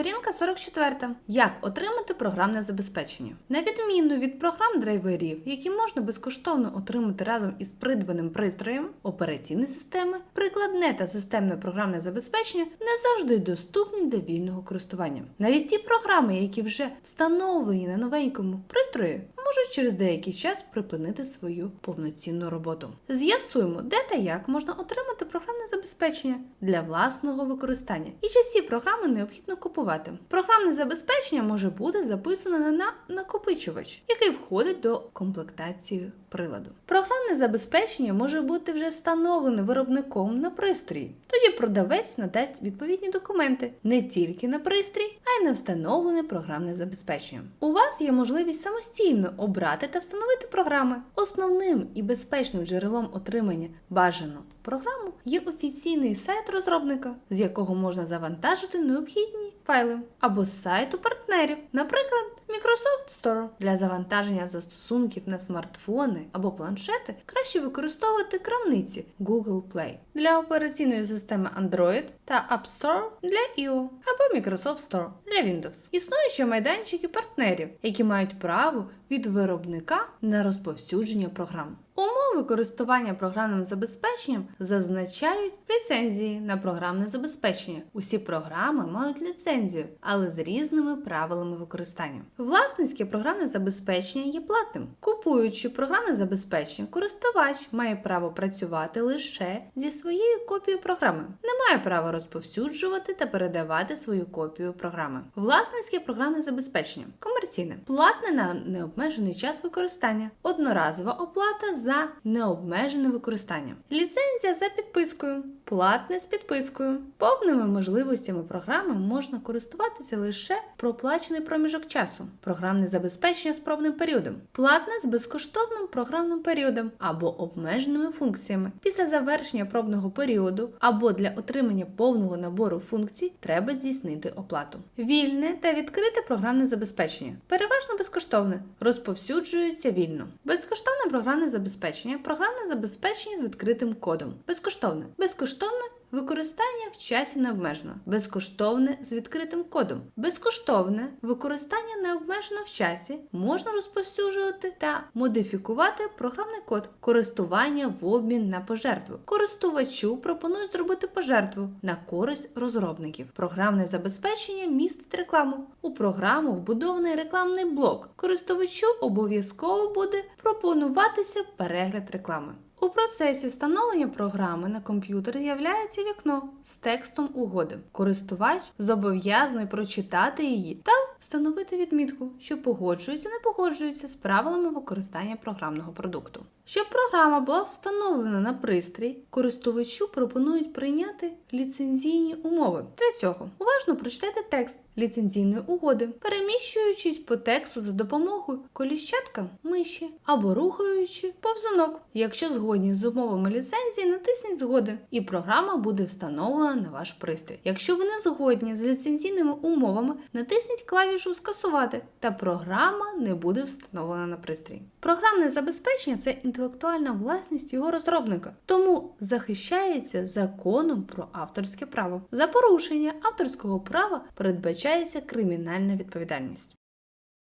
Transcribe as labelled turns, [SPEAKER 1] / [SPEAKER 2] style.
[SPEAKER 1] Сторінка 44. Як отримати програмне забезпечення? На відміну від програм драйверів, які можна безкоштовно отримати разом із придбаним пристроєм, операційні системи, прикладне та системне програмне забезпечення не завжди доступні для вільного користування. Навіть ті програми, які вже встановлені на новенькому пристрої, можуть через деякий час припинити свою повноцінну роботу. З'ясуємо, де та як можна отримати програмне забезпечення для власного використання і чи всі програми необхідно купувати. Програмне забезпечення може бути записане на накопичувач, який входить до комплектації приладу. Програмне забезпечення може бути вже встановлене виробником на пристрої. Тоді продавець надасть відповідні документи не тільки на пристрій, а й на встановлене програмне забезпечення. У вас є можливість самостійно обрати та встановити програми. Основним і безпечним джерелом отримання бажану програму є офіційний сайт розробника, з якого можна завантажити необхідні файли, або з сайту партнерів, наприклад, Microsoft Store. Для завантаження застосунків на смартфони або планшети краще використовувати крамниці Google Play для операційної системи Android та App Store для iOS або Microsoft Store для Windows. Існуючі майданчики партнерів, які мають право від виробника на розповсюдження програм. Умови користування програмним забезпеченням зазначають в ліцензії на програмне забезпечення. Усі програми мають ліцензію, але з різними правилами використання. Власницьке програмне забезпечення є платним. Купуючи програмне забезпечення, користувач має право працювати лише зі своєю копією програми, не має права розповсюджувати та передавати свою копію програми. Власницьке програмне забезпечення комерційне, платне на необмежений час використання, одноразова оплата за необмежене використання, ліцензія за підпискою, платне з підпискою. Повними можливостями програми можна користуватися лише проплачений проміжок часу, програмне забезпечення з пробним періодом, платне з безкоштовним програмним періодом або обмеженими функціями. Після завершення пробного періоду або для отримання повного набору функцій треба здійснити оплату. Вільне та відкрите програмне забезпечення, переважно безкоштовне, розповсюджується вільно. Безкоштовне програмне забезпечення, програмне забезпечення з відкритим кодом. Безкоштовне, безкоштовне. Використання в часі необмежено, безкоштовне з відкритим кодом. Безкоштовне використання необмежено в часі можна розповсюджувати та модифікувати програмний код, користування в обмін на пожертву. Користувачу пропонують зробити пожертву на користь розробників. Програмне забезпечення містить рекламу. У програму вбудований рекламний блок. Користувачу обов'язково буде пропонуватися перегляд реклами. У процесі встановлення програми на комп'ютер з'являється вікно з текстом угоди. Користувач зобов'язаний прочитати її та встановити відмітку, що погоджується не погоджується з правилами використання програмного продукту. Щоб програма була встановлена на пристрій, користувачу пропонують прийняти ліцензійні умови. Для цього уважно прочитайте текст ліцензійної угоди, переміщуючись по тексту за допомогою коліщатка миші або рухаючи повзунок. Якщо згодні з умовами ліцензії, натисніть згоден, і програма буде встановлена на ваш пристрій. Якщо ви не згодні з ліцензійними умовами, натисніть клавішу Скасувати, та програма не буде встановлена на пристрій. Програмне забезпечення це інтелектуальна власність його розробника, тому захищається законом про авторське право. За порушення авторського права передбачається кримінальна відповідальність.